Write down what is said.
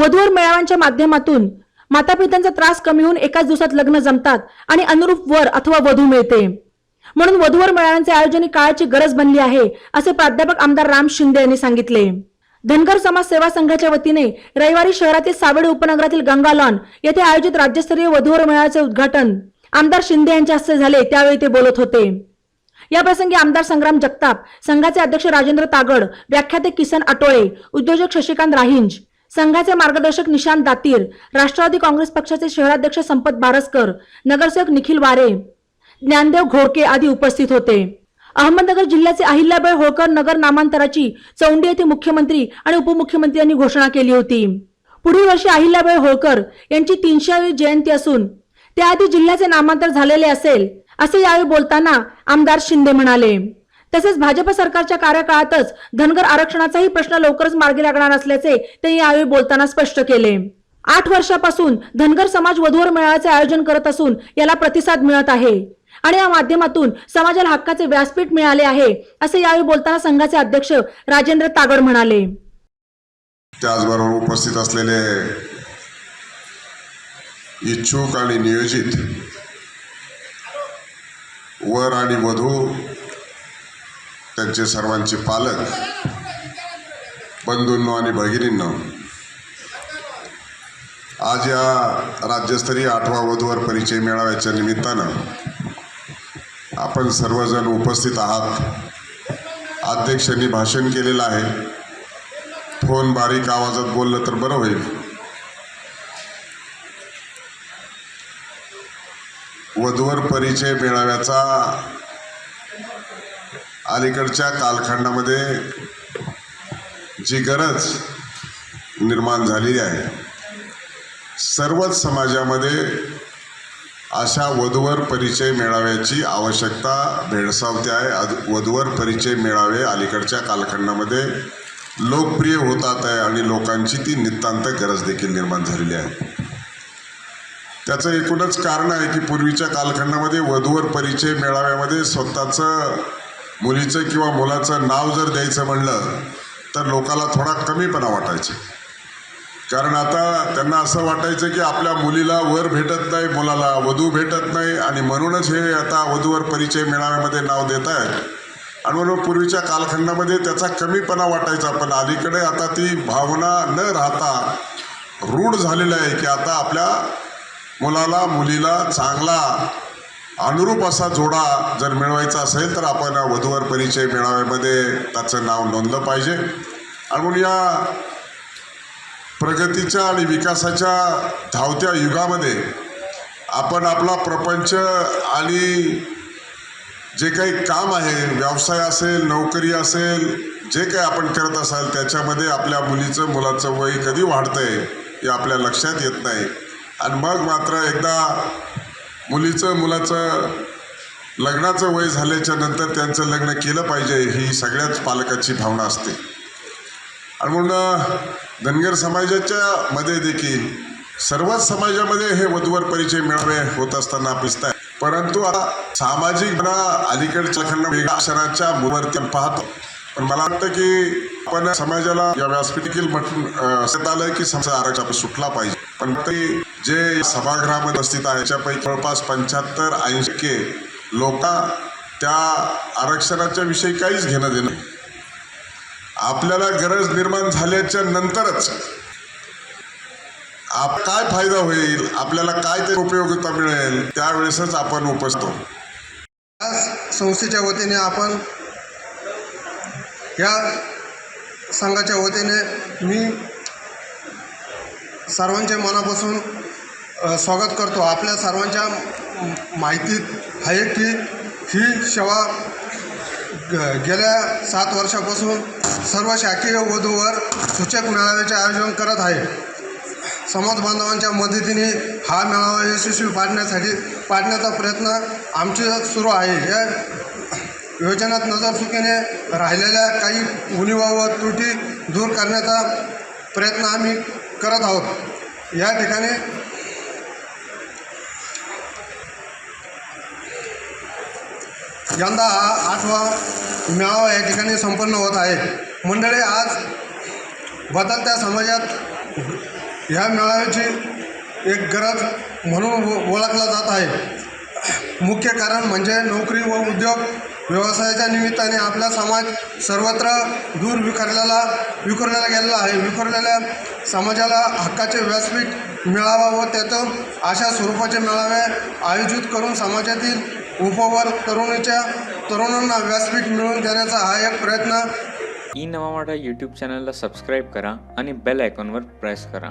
वधूवर मेळाव्यांच्या माध्यमातून मातापित्यांचा त्रास कमी होऊन एकाच दिवसात लग्न जमतात आणि अनुरूप वर अथवा वधू मिळते. म्हणून वधूवर मेळाव्यांचे आयोजन ही काळाची गरज बनली आहे असे प्राध्यापक आमदार राम शिंदे यांनी सांगितले. धनगर समाज सेवा संघाच्या वतीने रविवारी शहरातील सावेडी उपनगरातील गंगा लॉन येथे आयोजित राज्यस्तरीय वधूवर मेळाव्याचे उद्घाटन आमदार शिंदे यांच्या हस्ते झाले त्यावेळी ते बोलत होते. या प्रसंगी आमदार संग्राम जगताप संघाचे अध्यक्ष राजेंद्र तागड व्याख्याते किसन आटोळे उद्योजक शशिकांत राहिंज संघाचे मार्गदर्शक निशांत दातीर राष्ट्रवादी काँग्रेस पक्षाचे शहराध्यक्ष संपत बारसकर नगरसेवक निखिल वारे ज्ञानदेव घोडके आदी उपस्थित होते. अहमदनगर जिल्ह्याचे अहिल्याबाई होळकर नगर नामांतराची चौंडी येथे मुख्यमंत्री आणि उपमुख्यमंत्र्यांनी घोषणा केली होती. पुढील वर्षी अहिल्याबाई होळकर यांची तीनशेवी जयंती असून त्याआधी जिल्ह्याचे नामांतर झालेले असेल असे यावेळी बोलताना आमदार शिंदे म्हणाले. तसेच भाजप सरकारच्या कार्यकाळातच धनगर आरक्षणाचाही प्रश्न लवकरच मार्गी लागणार असल्याचे त्यांनी यावेळी बोलताना स्पष्ट केले. आठ वर्षापासून धनगर समाज वधूवर मेळाव्याचे आयोजन करत असून याला प्रतिसाद मिळत आहे. आणि या माध्यमातून समाजाला हक्काचे व्यासपीठ मिळाले आहे असे यावेळी बोलताना संघाचे अध्यक्ष राजेंद्र तागड म्हणाले. त्याचबरोबर उपस्थित असलेले इच्छुक आणि नियोजित वर आणि वधू त्यांचे सर्वांचे पालक बंधूंनो आणि भगिनींनो आज या राज्यस्तरीय आठवा वधूवर परिचय मेळाव्याच्या निमित्तानं आपण सर्वजण उपस्थित आहात. अध्यक्षांनी भाषण केलेलं आहे. फोन बारीक आवाजात बोललं तर बरं होईल. वधूवर परिचय मेळाव्याचा अलीकडच्या कालखंडामध्ये जी गरज निर्माण झालेली आहे सर्वच समाजामध्ये अशा वधूवर परिचय मेळाव्याची आवश्यकता भेडसावते आहे. अद- वधूवर परिचय मेळावे अलीकडच्या कालखंडामध्ये लोकप्रिय होतात आहे आणि लोकांची ती नितांत गरज देखील निर्माण झालेली आहे. त्याचं एकूणच कारण आहे की पूर्वीच्या कालखंडामध्ये वधूवर परिचय मेळाव्यामध्ये स्वतःचं मुलीचं किंवा मुलाचं नाव जर द्यायचं म्हणलं तर लोकाला थोडा कमीपणा वाटायचे. कारण आता त्यांना असं वाटायचं की आपल्या मुलीला वर भेटत नाही मुलाला वधू भेटत नाही आणि म्हणूनच हे आता वधूवर परिचय मेळाव्यामध्ये नाव देत आहेत. आणि म्हणून पूर्वीच्या कालखंडामध्ये त्याचा कमीपणा वाटायचा पण अलीकडे आता ती भावना न राहता रूढ झालेलं आहे की आता आपल्या मुलाला मुलीला चांगला अनुरूप असा जोडा जर मिळवायचा असेल तर आपण वधूवर परिचय मेळाव्यामध्ये त्याचं नाव नोंदलं पाहिजे. आणि म्हणून या प्रगतीच्या आणि विकासाच्या धावत्या युगामध्ये आपण आपला प्रपंच आणि जे काही काम आहे व्यवसाय असेल नोकरी असेल जे काही आपण करत असाल त्याच्यामध्ये आपल्या मुलीचं मुलाचं वय कधी वाढतंय हे आपल्या लक्षात येत नाही. आणि मग मात्र एकदा मुलीचं मुलाचं लग्नाचं वय झाल्याच्यानंतर त्यांचं लग्न केलं पाहिजे ही सगळ्याच पालकाची भावना असते. आणि म्हणून धनगर समाजाच्या मध्ये देखील सर्वच समाजामध्ये हे वधूवर परिचय मिळावे होत असताना दिसत आहे परंतु आता सामाजिक अलीकडच्या खंड वेगळ्या अक्षराच्या मुवरती पाहतो. पण मला वाटतं की आपण समाजाला या व्यासपीठ देखील म्हटलं असं आलं की समाज आरक्षण सुटला पाहिजे. पण ते जे सभागृहामध्ये उपस्थित आहे त्याच्यापैकी जवळपास पंच्याहत्तर ऐंशी टक्के लोक त्या आरक्षणाच्या विषयी काहीच घेणं देणं आपल्याला गरज निर्माण झाल्याच्या नंतरच आप काय फायदा होईल? आपल्याला काय ते उपयोगिता मिळेल? त्यावेळेसच आपण उपसतो या संस्थेच्या वतीने आपण या संघाच्या वतीने मी सर्वांच्या मनापासून स्वागत करतो. आपल्या सर्वांच्या माहितीत आहे की ही सेवा ग- गेल्या सात वर्षापासून सर्व शाकीय वधूवर सूचक मेळाव्याचे आयोजन करत आहे. समाज बांधवांच्या मदतीने हा मेळावा यशस्वी पाडण्यासाठी पाडण्याचा प्रयत्न आमचे सुरू आहे. या योजनात नजरसुकीने राहिलेल्या काही उणिवा व त्रुटी दूर करण्याचा प्रयत्न आम्ही करत आहोत. या ठिकाणी यंदा हा आठवा मेळावा या ठिकाणी संपन्न होत आहे. मंडळी आज बदलत्या समाजात ह्या मेळाव्याची एक गरज म्हणून ओळखला जात आहे. मुख्य कारण म्हणजे नोकरी व उद्योग व्यवसायाच्या निमित्ताने आपला समाज सर्वत्र दूर विखरलेला विखुरलेला गेलेला आहे. विखुरलेल्या समाजाला हक्काचे व्यासपीठ मिळावा व त्यातून अशा स्वरूपाचे मेळावे आयोजित करून समाजातील उपवर तरुणीच्या तरुणांना व्यासपीठ मिळवून देण्याचा हा एक प्रयत्न. ई नवा मराठा यूट्यूब चॅनलला सबस्क्राईब करा आणि बेल आयकॉनवर प्रेस करा.